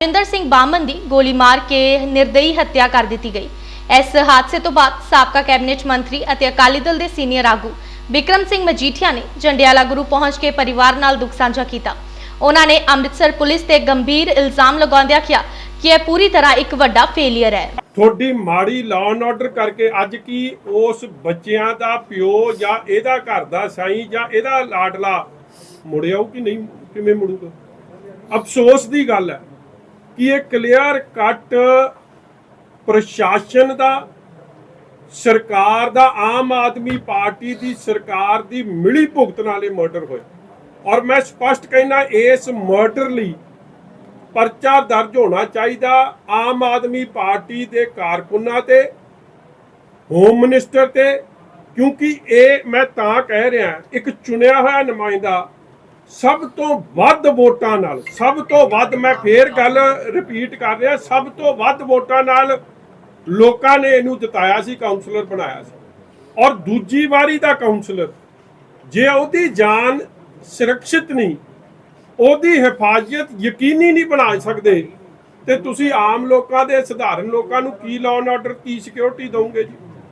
ਜਿੰਦਰ ਸਿੰਘ ਬਾਮਨ ਦੀ ਗੋਲੀ ਮਾਰ ਕੇ ਨਿਰਦਈ ਹੱਤਿਆ ਕਰ ਦਿੱਤੀ ਗਈ। ਇਸ ਹਾਦਸੇ ਤੋਂ ਬਾਅਦ ਸਾਬਕਾ ਕੈਬਨਿਟ ਮੰਤਰੀ ਅਤੇ ਅਕਾਲੀ ਦਲ ਦੇ ਸੀਨੀਅਰ ਆਗੂ ਵਿਕਰਮ ਸਿੰਘ ਮਜੀਠੀਆ ਨੇ ਜੰਡਿਆਲਾ ਗੁਰੂ ਪਹੁੰਚ ਕੇ ਪਰਿਵਾਰ ਨਾਲ ਦੁੱਖ ਸਾਂਝਾ ਕੀਤਾ। ਉਹਨਾਂ ਨੇ ਅੰਮ੍ਰਿਤਸਰ ਪੁਲਿਸ ਤੇ ਗੰਭੀਰ ਇਲਜ਼ਾਮ ਲਗਾਉਂਦਿਆਂ ਕਿਹਾ ਕਿ ਇਹ ਪੂਰੀ ਤਰ੍ਹਾਂ ਇੱਕ ਵੱਡਾ ਫੇਲਿਅਰ ਹੈ। ਤੁਹਾਡੀ ਮਾੜੀ ਲਾਅ ਐਂਡ ਆਰਡਰ ਕਰਕੇ ਅੱਜ ਕੀ ਉਸ ਬੱਚਿਆਂ ਦਾ ਪਿਓ ਜਾਂ ਇਹਦਾ ਘਰ ਦਾ ਸਾਈ ਜਾਂ ਇਹਦਾ ਲਾਡਲਾ ਮੁੜਿਆਉ ਕਿ ਨਹੀਂ? ਕਿਵੇਂ ਮੁੜੂਗਾ? ਅਫਸੋਸ ਦੀ ਗੱਲ ਹੈ। ਕਿ ਇਹ ਕਲੀਅਰ ਕੱਟ ਪ੍ਰਸ਼ਾਸਨ ਦਾ, ਸਰਕਾਰ ਦਾ, ਆਮ ਆਦਮੀ ਪਾਰਟੀ ਦੀ ਸਰਕਾਰ ਦੀ ਮਿਲੀ ਭੁਗਤ ਨਾਲ ਇਹ ਮਰਡਰ ਹੋਇਆ? ਔਰ ਮੈਂ ਸਪਸ਼ਟ ਕਹਿਣਾ ਇਸ ਮਰਡਰ ਲਈ ਪਰਚਾ ਦਰਜ ਹੋਣਾ ਚਾਹੀਦਾ ਆਮ ਆਦਮੀ ਪਾਰਟੀ ਦੇ ਕਾਰਕੁਨਾਂ ਤੇ ਹੋਮ ਮਿਨਿਸਟਰ ਤੇ, ਕਿਉਂਕਿ ਇਹ ਮੈਂ ਤਾਂ ਕਹਿ ਰਿਹਾ, ਇੱਕ ਚੁਣਿਆ ਹੋਇਆ ਨੁਮਾਇੰਦਾ ਸਭ ਤੋਂ ਵੱਧ ਵੋਟਾਂ ਨਾਲ, ਸਭ ਤੋਂ ਵੱਧ ਮੈਂ ਫੇਰ ਗੱਲ ਰਿਪੀਟ ਕਰ ਰਿਹਾ, ਸਭ ਤੋਂ ਵੱਧ ਵੋਟਾਂ ਨਾਲ ਲੋਕਾਂ ਨੇ ਇਹਨੂੰ ਜਿਤਾਇਆ ਸੀ ਕਾਉਂਸਲਰ ਬਣਾਇਆ ਸੀ। ਔਰ ਦੂਜੀ ਵਾਰੀ ਦਾ ਕਾਉਂਸਲਰ ਜੇ ਉਹਦੀ ਜਾਨ ਸੁਰੱਖਿਅਤ ਨਹੀਂ, ਉਹਦੀ ਹਿਫਾਜ਼ਤ ਯਕੀਨੀ ਨਹੀਂ ਬਣਾ ਸਕਦੇ, ਤੇ ਤੁਸੀਂ ਆਮ ਲੋਕਾਂ ਦੇ, ਸਧਾਰਨ ਲੋਕਾਂ ਨੂੰ ਕੀ ਲਾਅ ਐਂਡ ਆਰਡਰ ਕੀ ਸਿਕਿਉਰਿਟੀ ਦਿਓਗੇ ਜੀ?